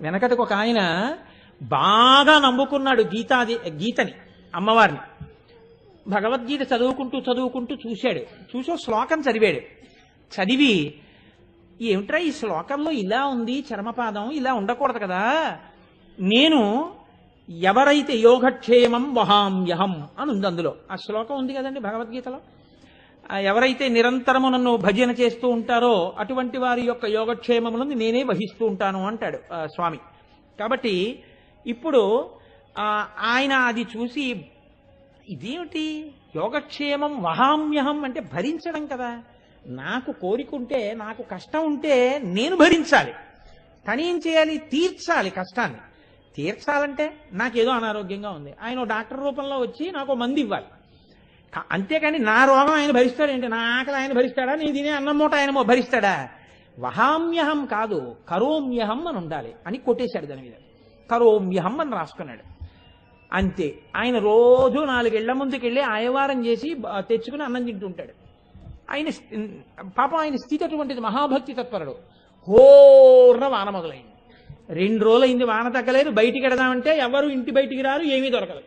వెనకటికి ఒక ఆయన బాగా నమ్ముకున్నాడు గీతాది గీతని అమ్మవారిని. భగవద్గీత చదువుకుంటూ చదువుకుంటూ చూశాడు. చూసి శ్లోకం చదివాడు. చదివి ఏమిట్రా ఈ శ్లోకంలో ఇలా ఉంది చర్మపాదం ఇలా ఉండకూడదు కదా? నేను ఎవరైతే యోగక్షేమం వహామ్యహం అని ఉంది అందులో. ఆ శ్లోకం ఉంది కదండి భగవద్గీతలో? ఎవరైతే నిరంతరము నన్ను భజన చేస్తూ ఉంటారో అటువంటి వారి యొక్క యోగక్షేమములను నేనే వహిస్తూ ఉంటాను అంటాడు స్వామి. కాబట్టి ఇప్పుడు ఆయన అది చూసి ఇదేమిటి? యోగక్షేమం వహామ్యహం అంటే భరించడం కదా. నాకు కోరికుంటే నాకు కష్టం ఉంటే నేను భరించాలి. కానీ ఏం చేయాలి? తీర్చాలి కష్టాన్ని. తీర్చాలంటే నాకేదో అనారోగ్యంగా ఉంది. ఆయన డాక్టర్ రూపంలో వచ్చి నాకు మంది ఇవ్వాలి. అంతేకాని నా రోగం ఆయన భరిస్తాడేంటి నా ఆకలి ఆయన భరిస్తాడా? నేను తినే అన్నం మూట ఆయన భరిస్తాడా? వహామ్యహం కాదు కరోమ్యహం అని ఉండాలి అని కొట్టేశాడు దాని మీద. కరోమ్యహం అని రాసుకున్నాడు. అంతే. ఆయన రోజు నాలుగేళ్ళ ముందుకెళ్ళి ఆయవారం చేసి తెచ్చుకుని అన్నం తింటుంటాడు. ఆయన పాపం ఆయన స్థితి అటువంటిది మహాభక్తి తత్పరుడు. హోర్న వాన మొదలైంది. రెండు రోజులైంది వాన తగ్గలేదు. బయటికి వెడదామంటే ఎవరు ఇంటి బయటికి రారు ఏమీ దొరకదు.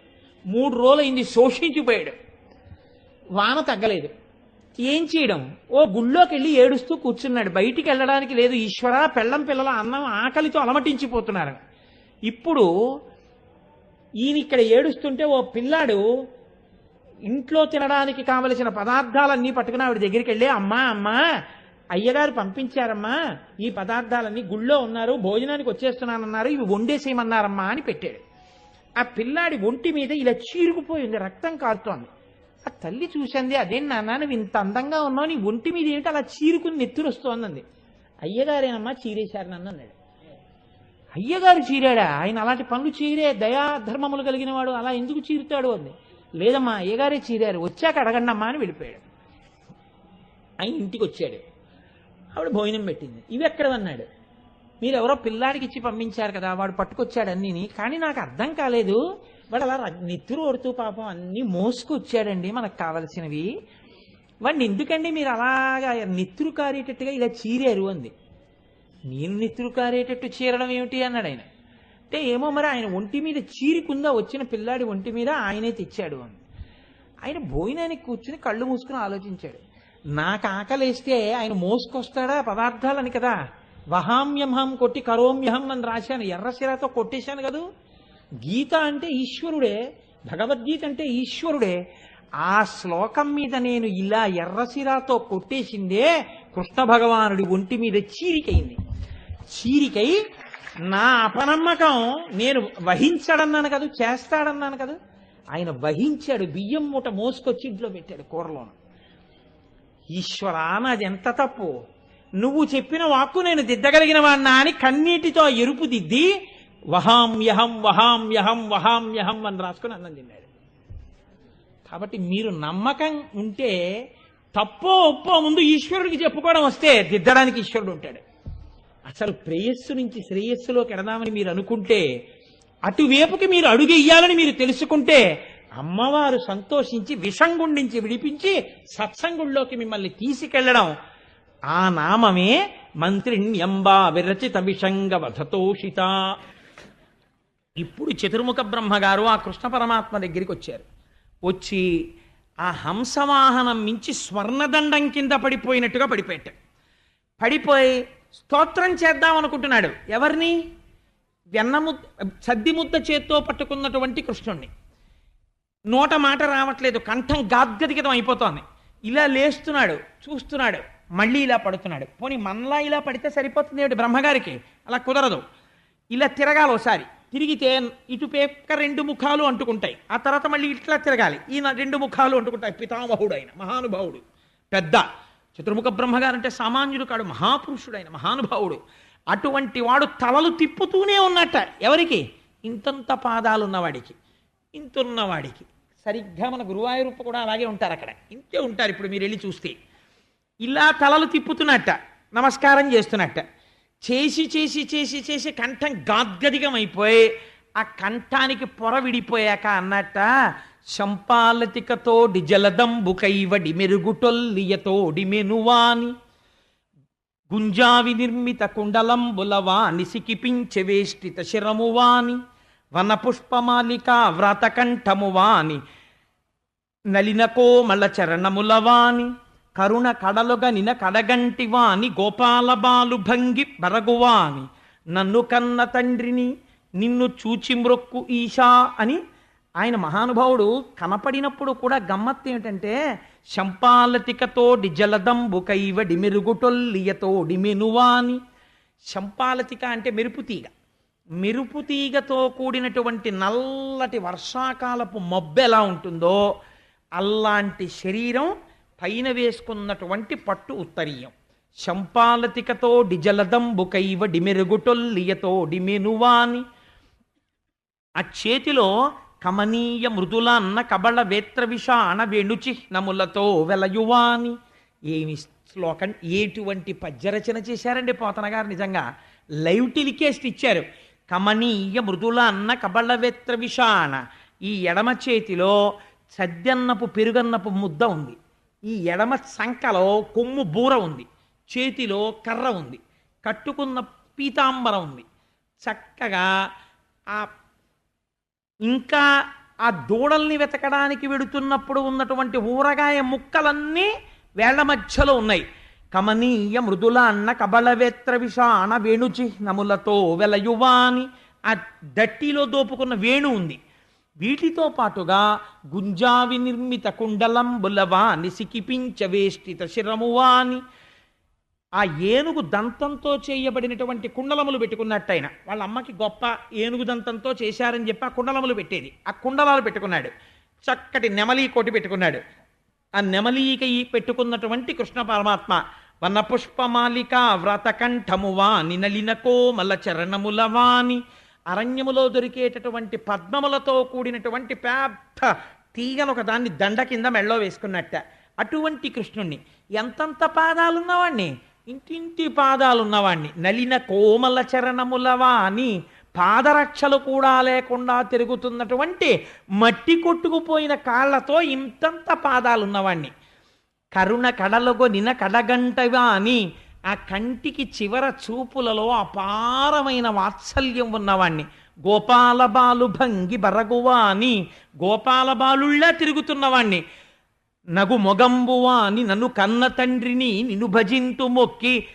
మూడు రోజులైంది శోషించిపోయాడు. వాన తగ్గలేదు. ఏం చేయడం? ఓ గుళ్ళోకి వెళ్ళి ఏడుస్తూ కూర్చున్నాడు. బయటికి వెళ్ళడానికి లేదు. ఈశ్వర పెళ్ళం పిల్లల అన్నం ఆకలితో అలమటించిపోతున్నారు. ఇప్పుడు ఈయన ఇక్కడ ఏడుస్తుంటే ఓ పిల్లాడు ఇంట్లో తినడానికి కావలసిన పదార్థాలన్నీ పట్టుకుని ఆవిడ దగ్గరికి వెళ్ళి అమ్మా అమ్మా అయ్యగారు పంపించారమ్మా ఈ పదార్థాలన్నీ గుళ్ళో ఉన్నారు భోజనానికి వచ్చేస్తున్నానన్నారు ఇవి వండేసేయమన్నారమ్మా అని పెట్టాడు. ఆ పిల్లాడి ఒంటి మీద ఇలా చీరుకుపోయింది రక్తం కారుతోంది. ఆ తల్లి చూసింది అదేం నాన్న నువ్వు ఇంత అందంగా ఉన్నావు నీ ఒంటి మీద ఏమిటి అలా చీరుకుని నెత్తురు వస్తోందంది. అయ్యగారేనమ్మా చీరేశారు నన్ను అన్నాడు. అయ్యగారు చీరాడా? ఆయన అలాంటి పనులు చీరే దయా ధర్మములు కలిగిన వాడు అలా ఎందుకు చీరుతాడు? అంది. లేదమ్మా అయ్యగారే చీరారు వచ్చాక అడగండమ్మా అని వెళ్ళిపోయాడు. ఆయన ఇంటికి వచ్చాడు. ఆవిడ భోజనం పెట్టింది. ఇవి ఎక్కడవన్నాడు మీరు ఎవరో పిల్లాడికి ఇచ్చి పంపించారు కదా వాడు పట్టుకొచ్చాడు అన్నీని. కానీ నాకు అర్థం కాలేదు. వాడు అలా ర- నెత్తురు ఓడుతూ పాపం అన్నీ మోసుకొచ్చాడండి మనకు కావలసినవి. వాడిని ఎందుకండి మీరు అలాగా నెత్తురు కారేటట్టుగా ఇలా చీరారు అంది. నేను నెత్తురు కారేటట్టు చీరడం ఏమిటి అన్నాడు ఆయన. అంటే ఏమో మరి ఆయన ఒంటి మీద చీరికుందా వచ్చిన పిల్లాడి ఒంటి మీద ఆయనే తెచ్చాడు అని ఆయన భోజనానికి కూర్చుని కళ్ళు మూసుకుని ఆలోచించాడు. నాకు ఆకలేస్తే ఆయన మోసుకొస్తాడా పదార్థాలని కదా. వహామ్యమహం కొట్టి కరోమ్యహం అని రాశాను. ఎర్రసిరాతో కొట్టేశాను కదా. గీత అంటే ఈశ్వరుడే భగవద్గీత అంటే ఈశ్వరుడే. ఆ శ్లోకం మీద నేను ఇలా ఎర్రసిరాతో కొట్టేసిందే కృష్ణ భగవానుడి ఒంటి మీద చీరికైంది. చీరికై నా అపనమ్మకం నేను వహించడన్నాను కదా చేస్తాడన్నాను కదా? ఆయన వహించాడు బియ్యం మూట మోసుకొచ్చి ఇంట్లో పెట్టాడు కూరలోను. ఈశ్వరా నాది ఎంత తప్పు? నువ్వు చెప్పిన వాక్కు నేను దిద్దగలిగిన వాడినా అని కన్నీటితో ఎరుపు దిద్ది వహామ్యహం వహామ్యహం వహామ్యహం అని రాసుకుని అన్నం తిన్నాడు కాబట్టి మీరు నమ్మకం ఉంటే తప్పో ఒప్పో ముందు ఈశ్వరుడికి చెప్పుకోవడం వస్తే దిద్దడానికి ఈశ్వరుడు ఉంటాడు. అసలు ప్రేయస్సు నుంచి శ్రేయస్సులోకి ఎడదామని మీరు అనుకుంటే అటువైపుకి మీరు అడుగెయ్యాలని మీరు తెలుసుకుంటే అమ్మవారు సంతోషించి విషంగుండించి విడిపించి సత్సంగుల్లోకి మిమ్మల్ని తీసుకెళ్ళడం ఆ నామమే మంత్రిణ్యంబా విరచిత విషంగ వధతోషిత. ఇప్పుడు చతుర్ముఖ బ్రహ్మగారు ఆ కృష్ణ పరమాత్మ దగ్గరికి వచ్చారు. వచ్చి ఆ హంసవాహనం మించి స్వర్ణదండం కింద పడిపోయినట్టుగా పడిపోయాడు. పడిపోయి స్తోత్రం చేద్దాం అనుకుంటున్నాడు. ఎవరిని? వెన్నముద్ద సద్ది ముద్ద చేత్తో పట్టుకున్నటువంటి కృష్ణుణ్ణి. నోట మాట రావట్లేదు. కంఠం గాద్గదిగితం అయిపోతోంది. ఇలా లేస్తున్నాడు చూస్తున్నాడు. మళ్ళీ ఇలా పడుతున్నాడు. పోనీ మనలా ఇలా పడితే సరిపోతుంది ఏమిటి బ్రహ్మగారికి? అలా కుదరదు. ఇలా తిరగాలి ఒకసారి తిరిగితే ఇటు పేక్క రెండు ముఖాలు అంటుకుంటాయి. ఆ తర్వాత మళ్ళీ ఇట్లా తిరగాలి. ఈయన రెండు ముఖాలు అంటుకుంటాయి. పితామహుడు ఆయన మహానుభావుడు. పెద్ద. చతుర్ముఖ బ్రహ్మగారు అంటే సామాన్యుడు కాడు మహాపురుషుడు ఆయన మహానుభావుడు. అటువంటి వాడు తలలు తిప్పుతూనే ఉన్నట్ట ఎవరికి? ఇంతంత పాదాలు ఉన్నవాడికి ఇంతున్నవాడికి. సరిగ్గా మన గురువాయూరప్ప కూడా అలాగే ఉంటారు అక్కడ. ఇంతే ఉంటారు ఇప్పుడు మీరు వెళ్ళి చూస్తే. ఇలా తలలు తిప్పుతున్నట్ట. నమస్కారం చేస్తున్నట్ట. చేసి చేసి చేసి చేసి కంఠం గాద్గదిగం అయిపోయి ఆ కంఠానికి పొర విడిపోయాక అన్నట్ట శంపాలతికతోడి జలదంబుకైవడి మెరుగుటొల్లియతోడి మెనువాని గుంజావి నిర్మిత కుండలంబులవాని సికిపించె వేష్టిత శిరమువాని వనపుష్పమాలిక వ్రతకంఠమువాని నలిన కోమల చరణములవాని కరుణ కడలుగనిన కడగంటివాని గోపాల బాలు భంగి బరగువాని. నన్ను కన్న తండ్రిని నిన్ను చూచి మ్రొక్కు ఈశా అని ఆయన మహానుభావుడు కనపడినప్పుడు కూడా గమ్మత్తు ఏమిటంటే శంపాలతికతోడి జలదంబు కైవడి మెరుగుటొల్లియతోడి మెనువాని. శంపాలతిక అంటే మెరుపుతీగ మెరుపుతీగతో కూడినటువంటి నల్లటి వర్షాకాలపు మబ్బు ఎలా ఉంటుందో అలాంటి శరీరం పైన వేసుకున్నటువంటి పట్టు ఉత్తరీయం. శంపాలతికతో డిజలదంబుకైవ డిమెరుగుటొల్లియతో డిమెనువాని. ఆ చేతిలో కమనీయ మృదుల అన్న కబళ వేత్ర విషాణ వేణుచిహ్నములతో వెలయువాని. ఏమి శ్లోకం? ఏటువంటి పద్యరచన చేశారండి పోతన గారు నిజంగా? లైవ్ టెలికేస్ట్ ఇచ్చారు. కమనీయ మృదుల అన్న విషాణ. ఈ ఎడమ చేతిలో సద్యన్నపు పెరుగన్నపు ముద్ద ఉంది. ఈ ఎడమ సంకలో కొమ్ము బూర ఉంది చేతిలో కర్ర ఉంది కట్టుకున్న పీతాంబరం ఉంది. చక్కగా ఆ ఇంకా ఆ దూడల్ని వెతకడానికి వెడుతున్నప్పుడు ఉన్నటువంటి ఊరగాయ ముక్కలన్నీ వేళ్ళ మధ్యలో ఉన్నాయి. కమనీయ మృదుల అన్న కబళవేత్ర విషాణ వేణుచిహ్నములతో వెలయువాని ఆ దట్టిలో దోపుకున్న వేణు ఉంది. వీటితో పాటుగా గుంజావి నిర్మిత కుండలంబులవాని సికిపించ వేష్టిత శిరమువాని. ఆ ఏనుగు దంతంతో చేయబడినటువంటి కుండలములు పెట్టుకున్నట్టయిన. వాళ్ళ అమ్మకి గొప్ప ఏనుగు దంతంతో చేశారని చెప్పి ఆ కుండలములు పెట్టేది. ఆ కుండలాలు పెట్టుకున్నాడు. చక్కటి నెమలి కోటి పెట్టుకున్నాడు. ఆ నెమలీక ఈ పెట్టుకున్నటువంటి కృష్ణ పరమాత్మ వన పుష్పమాలిక వ్రతకంఠమువా వాని నలినకో చరణములవాని వాని అరణ్యములో దొరికేటటువంటి పద్మములతో కూడినటువంటి పెద్ద తీగను ఒక దాన్ని దండ కింద మెళ్ళో వేసుకున్నట్ట. అటువంటి కృష్ణుణ్ణి. ఎంతంత పాదాలున్నవాణ్ణి? ఇంటింటి పాదాలున్నవాణ్ణి. నలిన కోమల చరణములవా అని పాదరక్షలు కూడా లేకుండా తిరుగుతున్నటువంటి మట్టి కొట్టుకుపోయిన కాళ్ళతో ఇంతంత పాదాలున్నవాణ్ణి. కరుణ కడలగొనిన కడగంటవా అని ఆ కంటికి చివర చూపులలో అపారమైన వాత్సల్యం ఉన్నవాణ్ణి. గోపాలబాలు భంగి బరగువా అని గోపాలబాలుళ్ళా తిరుగుతున్నవాణ్ణి. నగు మొగంబువా అని నన్ను కన్న తండ్రిని నిన్ను భజింతు మొక్కి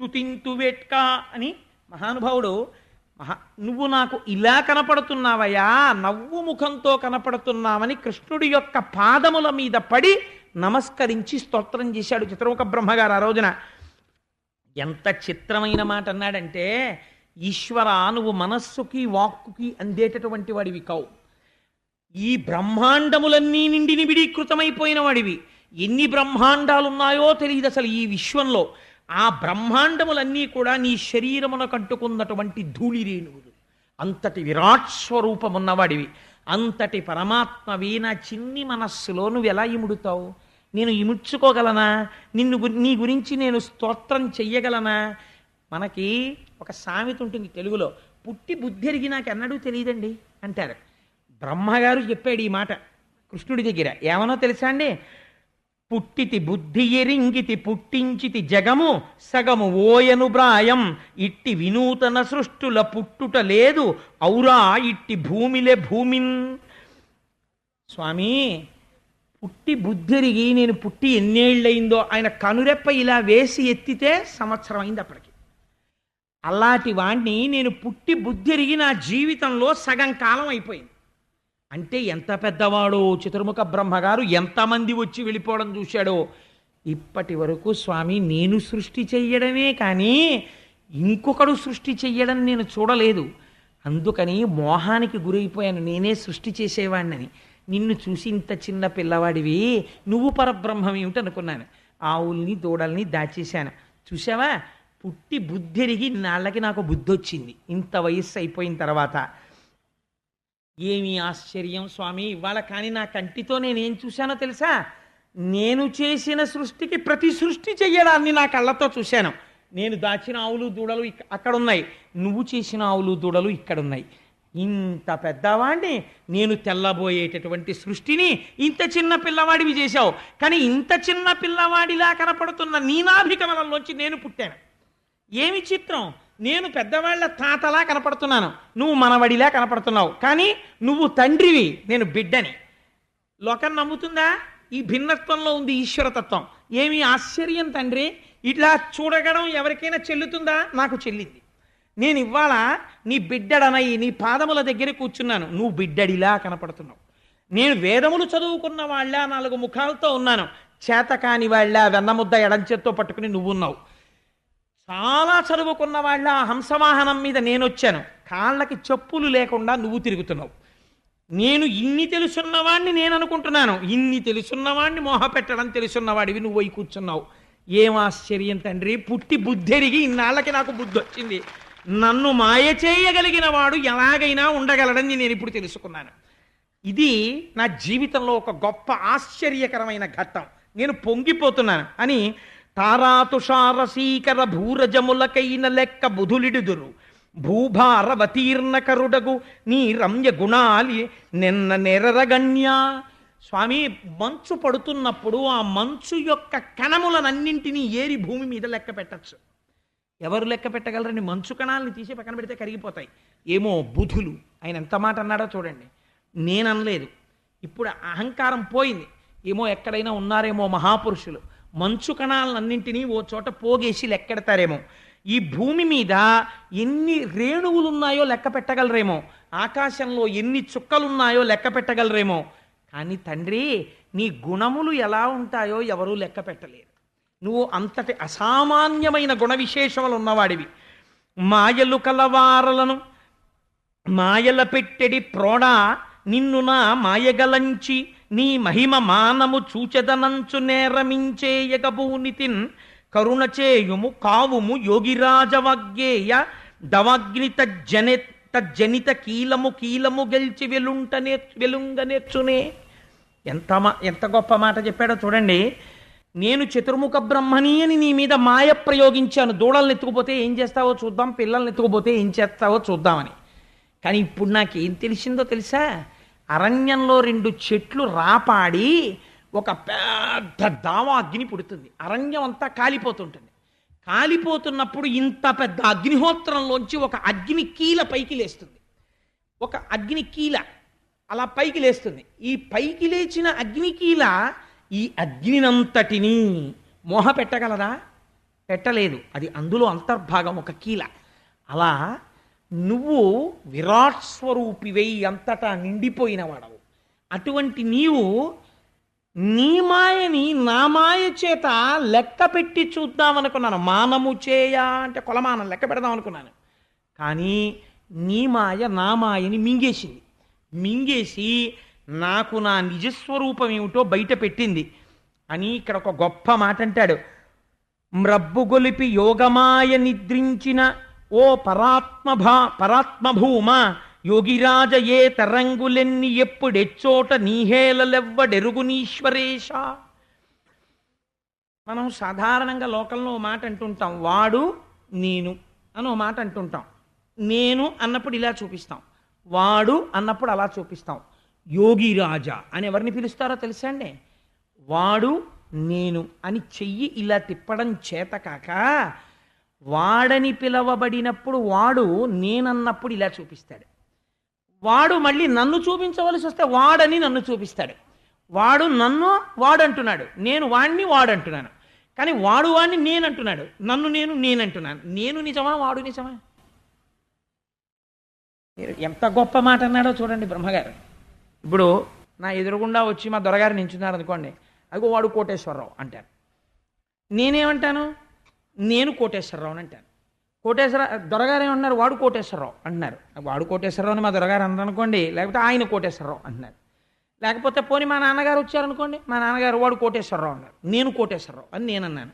స్తుతింతు వేట్కా అని మహానుభావుడు మహా నువ్వు నాకు ఇలా కనపడుతున్నావయ్యా నవ్వు ముఖంతో కనపడుతున్నావని కృష్ణుడి యొక్క పాదముల మీద పడి నమస్కరించి స్తోత్రం చేశాడు చిత్రముఖ బ్రహ్మగారు ఆ రోజున. ఎంత చిత్రమైన మాట అన్నాడంటే ఈశ్వర నువ్వు మనస్సుకి వాక్కుకి అందేటటువంటి వాడివి కావు. ఈ బ్రహ్మాండములన్నీ నిండి నిబిడీకృతమైపోయిన వాడివి. ఎన్ని బ్రహ్మాండాలున్నాయో తెలియదు అసలు ఈ విశ్వంలో. ఆ బ్రహ్మాండములన్నీ కూడా నీ శరీరమున కట్టుకున్నటువంటి ధూళి రేణువులు అంతటి విరాట్ స్వరూపమున్నవాడివి అంతటి పరమాత్మవి నా చిన్ని మనస్సులో నువ్వు ఎలా ఇముడుతావు? నేను ఇముడ్చుకోగలనా? నిన్ను గు- నీ గురించి నేను స్తోత్రం చెయ్యగలనా? మనకి ఒక సామెత ఉంటుంది తెలుగులో పుట్టి బుద్ధి ఎరిగి నాకు ఎన్నడూ తెలియదండి అంటారు. బ్రహ్మగారు చెప్పాడు ఈ మాట కృష్ణుడి దగ్గర. ఏమనో తెలుసా అండి? పుట్టితి బుద్ధి ఎరింగితి పుట్టించితి జగము సగము ఓయను బ్రాయం. ఇట్టి వినూతన సృష్టుల పుట్టుట లేదు ఔరా ఇట్టి భూమిలే భూమిన్ స్వామి పుట్టి బుద్ధిరిగి నేను పుట్టి ఎన్నేళ్ళయిందో ఆయన కనురెప్ప ఇలా వేసి ఎత్తితే సంవత్సరం అయింది అప్పటికి. అలాంటి వాణ్ణి నేను పుట్టి బుద్ధిరిగి నా జీవితంలో సగం కాలం అయిపోయింది. అంటే ఎంత పెద్దవాడో చతుర్ముఖ బ్రహ్మగారు ఎంతమంది వచ్చి వెళ్ళిపోవడం చూశాడో. ఇప్పటి వరకు స్వామి నేను సృష్టి చెయ్యడమే కానీ ఇంకొకడు సృష్టి చెయ్యడం నేను చూడలేదు. అందుకని మోహానికి గురైపోయాను. నేనే సృష్టి చేసేవాడినని నిన్ను చూసి ఇంత చిన్న పిల్లవాడివి నువ్వు పరబ్రహ్మం ఏమిటి అనుకున్నాను. ఆవుల్ని దూడల్ని దాచేశాను. చూసావా పుట్టి బుద్ధిరిగి నాళ్ళకి నాకు బుద్ధి వచ్చింది ఇంత వయస్సు అయిపోయిన తర్వాత. ఏమి ఆశ్చర్యం స్వామి? ఇవాళ కానీ నా కంటితో నేనేం చూశానో తెలుసా? నేను చేసిన సృష్టికి ప్రతి సృష్టి చెయ్యడాన్ని నా కళ్ళతో చూశాను. నేను దాచిన ఆవులు దూడలు అక్కడున్నాయి. అక్కడ ఉన్నాయి నువ్వు చేసిన ఆవులు దూడలు ఇక్కడ ఉన్నాయి ఇంత పెద్దవాడిని నేను తెల్లబోయేటటువంటి సృష్టిని ఇంత చిన్న పిల్లవాడివి చేశావు. కానీ ఇంత చిన్న పిల్లవాడిలా కనపడుతున్న నీనాభికమలంలోంచి నేను పుట్టాను. ఏమి చిత్రం? నేను పెద్దవాళ్ళ తాతలా కనపడుతున్నాను. నువ్వు మనవడిలా కనపడుతున్నావు. కానీ నువ్వు తండ్రివి నేను బిడ్డని. లోకం నమ్ముతుందా? ఈ భిన్నత్వంలో ఉంది ఈశ్వరతత్వం. ఏమి ఆశ్చర్యం తండ్రి? ఇట్లా చూడగడం ఎవరికైనా చెల్లుతుందా? నాకు చెల్లింది. నేను ఇవాళ నీ బిడ్డడనై నీ పాదముల దగ్గర కూర్చున్నాను. నువ్వు బిడ్డడిలా కనపడుతున్నావు. నేను వేదములు చదువుకున్న వాళ్ళ నాలుగు ముఖాలతో ఉన్నాను. చేతకాని వాళ్ళ వెన్నముద్ద ఎడంచేత్తో పట్టుకుని నువ్వున్నావు. చాలా చదువుకున్న వాళ్ళ ఆ హంసవాహనం మీద నేను వచ్చాను కాళ్ళకి చెప్పులు లేకుండా నువ్వు తిరుగుతున్నావు. నేను ఇన్ని తెలుసున్నవాణ్ణి నేను అనుకుంటున్నాను ఇన్ని తెలుసున్నవాణ్ణి మోహ పెట్టడం తెలుసున్నవాడివి నువ్వు పోయి కూర్చున్నావు. ఏం ఆశ్చర్యం తండ్రి? పుట్టి బుద్ధెరిగి ఇన్నాళ్ళకి నాకు బుద్ధి వచ్చింది నన్ను మాయ చేయగలిగిన వాడు ఎలాగైనా ఉండగలడని నేను ఇప్పుడు తెలుసుకున్నాను. ఇది నా జీవితంలో ఒక గొప్ప ఆశ్చర్యకరమైన ఘట్టం. నేను పొంగిపోతున్నాను అని తారాతుషారసీకర భూరజములకైన లెక్క బుధులిడుదురు. భూభారవతీర్ణ కరుడగు నీ రమ్య గుణాలి నిన్న నెరరగణ్య. స్వామి మంచు పడుతున్నప్పుడు ఆ మంచు యొక్క కణములనన్నింటినీ ఏరి భూమి మీద లెక్క పెట్టచ్చు. ఎవరు లెక్క పెట్టగలరని మంచు కణాలని తీసి పక్కన పెడితే కరిగిపోతాయి. ఏమో బుధులు. ఆయన ఎంత మాట అన్నాడో చూడండి. నేననలేదు. ఇప్పుడు అహంకారం పోయింది. ఏమో ఎక్కడైనా ఉన్నారేమో మహాపురుషులు. మంచు కణాలన్నింటినీ ఓ చోట పోగేసి లెక్కెడతారేమో. ఈ భూమి మీద ఎన్ని రేణువులు ఉన్నాయో లెక్క పెట్టగలరేమో. ఆకాశంలో ఎన్ని చుక్కలున్నాయో లెక్క పెట్టగలరేమో. కానీ తండ్రి నీ గుణములు ఎలా ఉంటాయో ఎవరూ లెక్క పెట్టలేరు. నువ్వు అంతటి అసామాన్యమైన గుణ విశేషములు ఉన్నవాడివి. మాయలు కలవారలను మాయల పెట్టెడి ప్రోడ నిన్ను నా మాయగలంచి నీ మహిమ మానము చూచెదనంచు నేరమించేయగబూనితిన్ కరుణచేయుము కావుము యోగిరాజవగ్గేయ దవగ్ని తజ్జని తజ్జనిత కీలము కీలము గెలిచి వెలుంట వెలుంగ నేర్చునే ఎంత మా ఎంత గొప్ప మాట చెప్పాడో చూడండి. నేను చతుర్ముఖ బ్రహ్మణి అని నీ మీద మాయ ప్రయోగించాను. దూడల్ని ఎత్తుకుపోతే ఏం చేస్తావో చూద్దాం పిల్లల్ని ఎత్తుకుపోతే ఏం చేస్తావో చూద్దామని. కానీ ఇప్పుడు నాకేం తెలిసిందో తెలుసా? అరణ్యంలో రెండు చెట్లు రాపాడి ఒక పెద్ద దావా అగ్ని పుడుతుంది. అరణ్యం అంతా కాలిపోతుంటుంది. కాలిపోతున్నప్పుడు ఇంత పెద్ద అగ్నిహోత్రంలోంచి ఒక అగ్ని కీల పైకి లేస్తుంది. ఒక అగ్ని కీల అలా పైకి లేస్తుంది. ఈ పైకి లేచిన అగ్నికీల ఈ అగ్నినంతటిని మోహ పెట్టగలదా పెట్టలేదు. అది అందులో అంతర్భాగం ఒక కీల. అలా నువ్వు విరాట్ స్వరూపివై అంతటా నిండిపోయిన వాడవు అటువంటి నీవు నీ మాయని నా మాయ చేత లెక్క పెట్టి చూద్దామనుకున్నాను. మానము చేయ అంటే కొలమానం లెక్క పెడదాం అనుకున్నాను. కానీ నీ మాయ నా మాయని మింగేసింది. మింగేసి నాకు నా నిజస్వరూపం ఏమిటో బయట పెట్టింది. అని ఇక్కడ ఒక గొప్ప మాట అంటాడు మ్రబ్బు గొలిపి యోగమాయ నిద్రించిన ఓ పరాత్మభా పరాత్మభూమ యోగిరాజ ఏ తరంగులెన్ని ఎప్పుడెచ్చోట నీహేలలెవ్వడెరుగునీశ్వరేశ మనం సాధారణంగా లోకంలో ఓ మాట అంటుంటాం వాడు నేను అని ఓ మాట అంటుంటాం. నేను అన్నప్పుడు ఇలా చూపిస్తాం. వాడు అన్నప్పుడు అలా చూపిస్తాం. యోగి రాజా అని ఎవరిని పిలుస్తారో తెలుసా అండి? వాడు నేను అని చెయ్యి ఇలా తిప్పడం చేత కాక వాడని పిలవబడినప్పుడు వాడు నేనన్నప్పుడు ఇలా చూపిస్తాడు. వాడు మళ్ళీ నన్ను చూపించవలసి వస్తే వాడని నన్ను చూపిస్తాడు. వాడు నన్ను వాడు అంటున్నాడు నేను వాడిని వాడు అంటున్నాను కానీ వాడు వాడిని నేను అంటున్నాడు నన్ను నేను నేనంటున్నాను. నేను నిజమా వాడు నిజమా? మీరు ఎంత గొప్ప మాట అన్నాడో చూడండి బ్రహ్మగారు. ఇప్పుడు నా ఎదురుగుండా వచ్చి మా దొరగారు నించున్నారు అనుకోండి అదిగో వాడు కోటేశ్వరరావు అంటారు. నేనేమంటాను? నేను కోటేశ్వరరావు అని అంటాను. కోటేశ్వర దొరగారు ఏమన్నారు వాడు కోటేశ్వరరావు అంటున్నారు వాడు కోటేశ్వరరావు అని మా దొరగారు అన్నారు అనుకోండి లేకపోతే ఆయన కోటేశ్వరరావు అంటున్నారు లేకపోతే పోనీ మా నాన్నగారు వచ్చారనుకోండి మా నాన్నగారు వాడు కోటేశ్వరరావు అన్నారు. నేను కోటేశ్వరరావు అని నేను అన్నాను.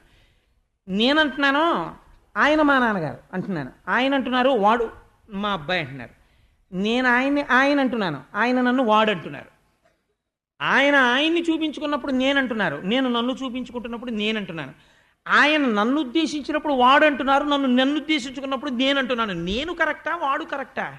నేను అంటున్నాను ఆయన మా నాన్నగారు అంటున్నాను. ఆయన అంటున్నారు వాడు మా అబ్బాయి అంటున్నారు. నేను ఆయన్ని ఆయన అంటున్నాను. ఆయన నన్ను వాడు అంటున్నారు. ఆయన ఆయన్ని చూపించుకున్నప్పుడు నేను అంటున్నారు. నేను నన్ను చూపించుకుంటున్నప్పుడు నేను అంటున్నాను. ఆయన నన్ను ఉద్దేశించినప్పుడు వాడు అంటున్నారు నన్ను నన్ను ఉద్దేశించుకున్నప్పుడు నేను అంటున్నాను నేను కరెక్టా వాడు కరెక్టా?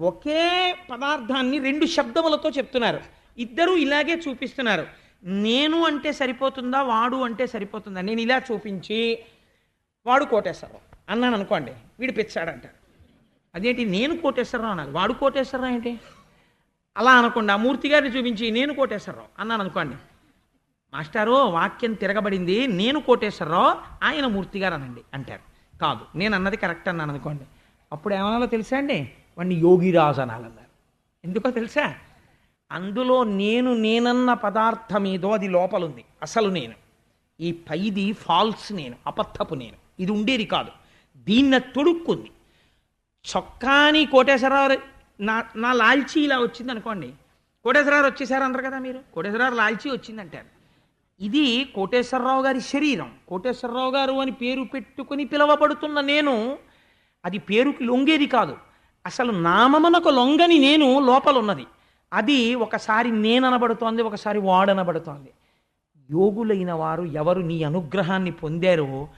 ఒకే పదార్థాన్ని రెండు శబ్దములతో చెప్తున్నారు. ఇద్దరూ ఇలాగే చూపిస్తున్నారు. నేను అంటే సరిపోతుందా వాడు అంటే సరిపోతుందా? నేను ఇలా చూపించి వాడు కోటేశ్వరరావు అన్నాను అనుకోండి వీడు పిచ్చాడంటారు అదేంటి నేను కోటేశ్వరరావు అనాలి. వాడు కోటేశ్వరరావు ఏంటి? అలా అనకుండా మూర్తి గారిని చూపించి నేను కోటేశ్వరరావు అన్నాను అనుకోండి మాస్టారు వాక్యం తిరగబడింది. నేను కోటేశ్వరరావు ఆయన మూర్తి గారు అనండి అంటారు. కాదు నేను అన్నది కరెక్ట్ అన్నాను అనుకోండి. అప్పుడు ఏమనాలో తెలుసా అండి? వాడిని యోగిరాజు అనాలన్నారు. ఎందుకో తెలుసా? అందులో నేను నేనన్న పదార్థం ఏదో అది లోపలుంది. అసలు నేను. ఈ పైది ఫాల్స్ నేను అబద్ధపు నేను. ఇది ఉండేది కాదు. దీన్న తొడుక్కుంది. చొక్కాని కోటేశ్వరరావు నా నా లాల్చీ ఇలా వచ్చింది అనుకోండి కోటేశ్వరరావు వచ్చేసారు అన్నారు కదా మీరు? కోటేశ్వరరావు లాల్చీ వచ్చిందంటారు. ఇది కోటేశ్వరరావు గారి శరీరం. కోటేశ్వరరావు గారు అని పేరు పెట్టుకుని పిలవబడుతున్న నేను అది పేరుకి లొంగేది కాదు. అసలు నామమునకు లొంగని నేను లోపలున్నది. అది ఒకసారి నేననబడుతోంది ఒకసారి వాడనబడుతోంది. యోగులైన వారు ఎవరు నీ అనుగ్రహాన్ని పొందారో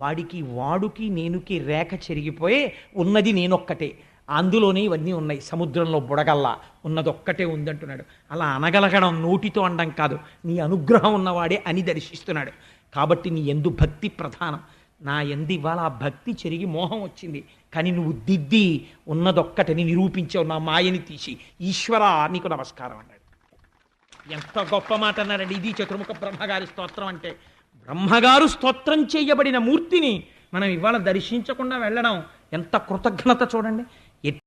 వాడికి వాడుకి నేనుకి రేఖ చెరిగిపోయి ఉన్నది నేనొక్కటే. అందులోనే ఇవన్నీ ఉన్నాయి. సముద్రంలో బుడగల్లా. ఉన్నదొక్కటే ఉందంటున్నాడు. అలా అనగలగడం నోటితో అనడం కాదు. నీ అనుగ్రహం ఉన్నవాడే అని దర్శిస్తున్నాడు. కాబట్టి నీ ఎందు భక్తి ప్రధానం. నా ఎందు ఇవాళ ఆ భక్తి చెరిగి మోహం వచ్చింది. కానీ నువ్వు దిద్ది ఉన్నదొక్కటని నిరూపించావు. నా మాయని తీసి. ఈశ్వర నీకు నమస్కారం అన్నాడు. ఎంత గొప్ప మాట అన్నారండి ఇది చతుర్ముఖ బ్రహ్మగారి స్తోత్రం అంటే. బ్రహ్మగారు స్తోత్రం చేయబడిన మూర్తిని మనం ఇవాళ దర్శించకుండా వెళ్ళడం. ఎంత కృతజ్ఞత చూడండి. It